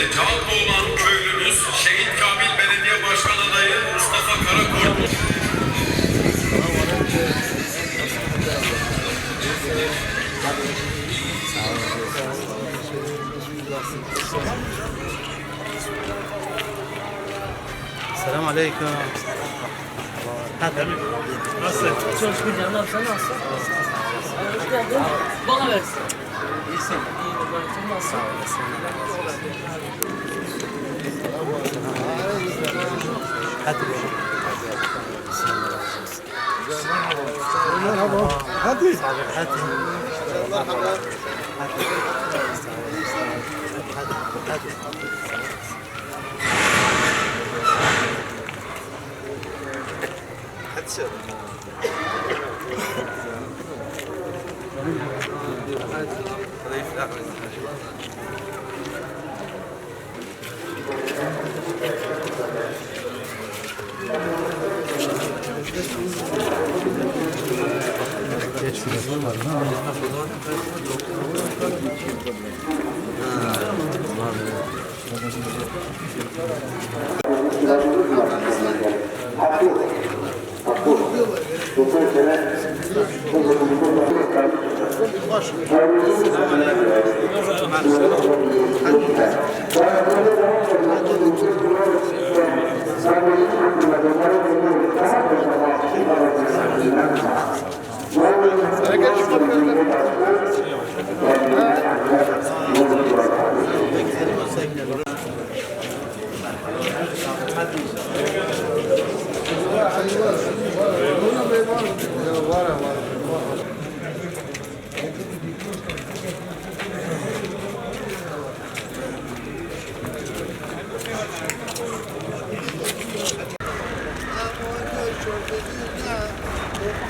Cağatlı olan köylümüz Şehit Kamil Belediye Başkan Adayı Mustafa Karakol Selam aleyküm. Hadi. Nasıl? Çok şükür canım sen nasılsın? Hoş geldin. Bana versin. İyisin. İyi bakalım sen nasılsın? Hadi. Merhaba. Hadi. Hadi. Baş.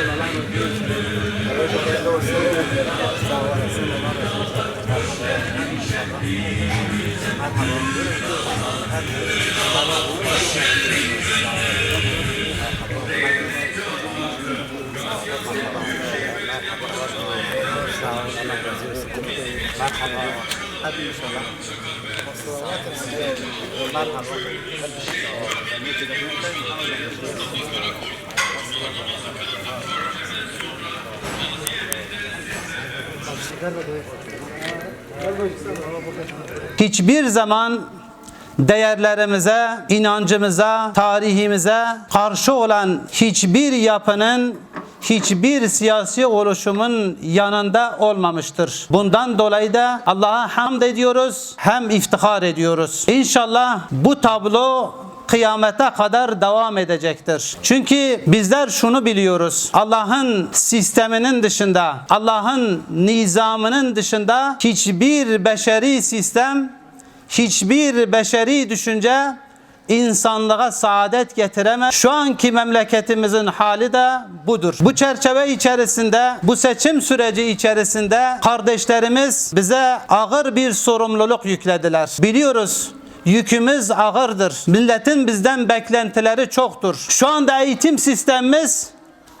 Karakol Yedisinde yetmişine özlemle beklersen Yedisinde Merhaba. Hadi inşallah. Merhaba. Hiçbir zaman değerlerimize, inancımıza, tarihimize karşı olan hiçbir yapının hiçbir siyasi oluşumun yanında olmamıştır. Bundan dolayı da Allah'a hamd ediyoruz, hem iftihar ediyoruz. İnşallah bu tablo kıyamete kadar devam edecektir. Çünkü bizler şunu biliyoruz. Allah'ın sisteminin dışında, Allah'ın nizamının dışında hiçbir beşeri sistem, hiçbir beşeri düşünce insanlığa saadet getiremez. Şu anki memleketimizin hali de budur. Bu çerçeve içerisinde, bu seçim süreci içerisinde kardeşlerimiz bize ağır bir sorumluluk yüklediler. Biliyoruz Yükümüz ağırdır. Milletin bizden beklentileri çoktur. Şu anda eğitim sistemimiz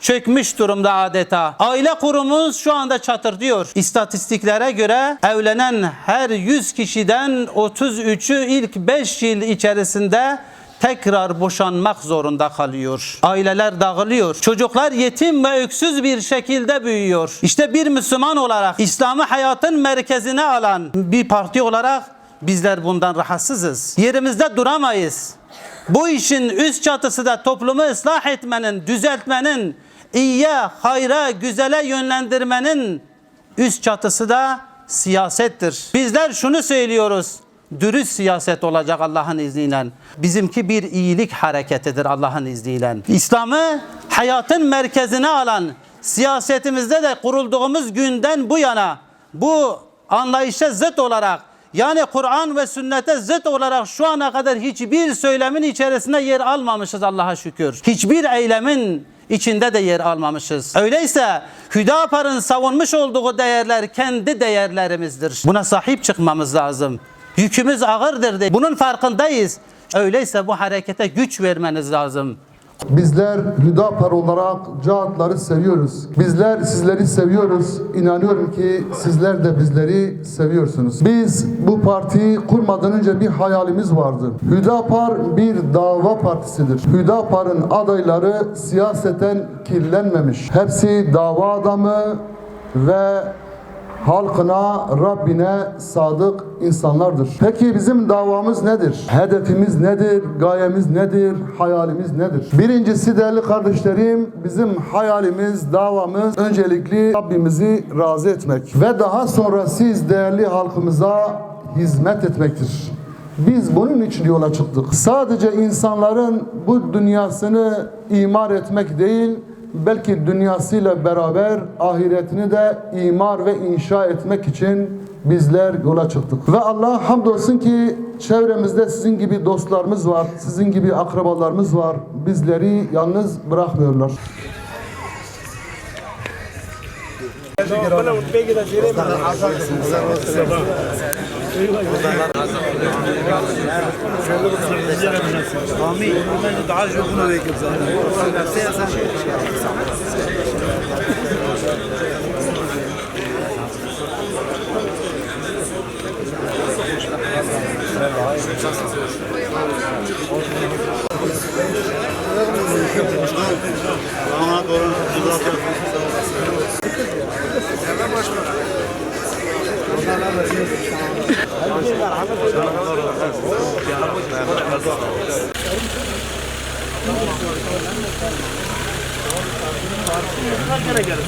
çökmüş durumda adeta. Aile kurumumuz şu anda çatırdıyor. İstatistiklere göre evlenen her 100 kişiden 33'ü ilk 5 yıl içerisinde tekrar boşanmak zorunda kalıyor. Aileler dağılıyor. Çocuklar yetim ve öksüz bir şekilde büyüyor. İşte bir Müslüman olarak İslam'ı hayatın merkezine alan bir parti olarak bizler bundan rahatsızız. Yerimizde duramayız. Bu işin üst çatısı da toplumu ıslah etmenin, düzeltmenin, iyiye, hayra, güzele yönlendirmenin üst çatısı da siyasettir. Bizler şunu söylüyoruz. Dürüst siyaset olacak Allah'ın izniyle. Bizimki bir iyilik hareketidir Allah'ın izniyle. İslam'ı hayatın merkezine alan siyasetimizde de kurulduğumuz günden bu yana bu anlayışa zıt olarak Yani Kur'an ve sünnete zıt olarak şu ana kadar hiçbir söylemin içerisinde yer almamışız Allah'a şükür. Hiçbir eylemin içinde de yer almamışız. Öyleyse Hüdapar'ın savunmuş olduğu değerler kendi değerlerimizdir. Buna sahip çıkmamız lazım. Yükümüz ağırdır. de. Bunun farkındayız. Öyleyse bu harekete güç vermeniz lazım. Bizler Hüdapar olarak Cahatları seviyoruz. Bizler sizleri seviyoruz. İnanıyorum ki sizler de bizleri seviyorsunuz. Biz bu partiyi kurmadan önce bir hayalimiz vardı. Hüdapar bir dava partisidir. Hüdapar'ın adayları siyaseten kirlenmemiş. Hepsi dava adamı ve halkına, Rabbine sadık insanlardır. Peki bizim davamız nedir? Hedefimiz nedir? Gayemiz nedir? Hayalimiz nedir? Birincisi değerli kardeşlerim, bizim hayalimiz, davamız öncelikli Rabbimizi razı etmek ve daha sonra siz değerli halkımıza hizmet etmektir. Biz bunun için yola çıktık. Sadece insanların bu dünyasını imar etmek değil, belki dünyasıyla beraber ahiretini de imar ve inşa etmek için bizler yola çıktık. Ve Allah hamdolsun ki çevremizde sizin gibi dostlarımız var, sizin gibi akrabalarımız var. Bizleri yalnız bırakmıyorlar. ربنا وتبيجي ده جيري Amin. Ben de daha çok buna bekliyorum zaten. Sen sen şey Bana doğru Bunlar gene gelir.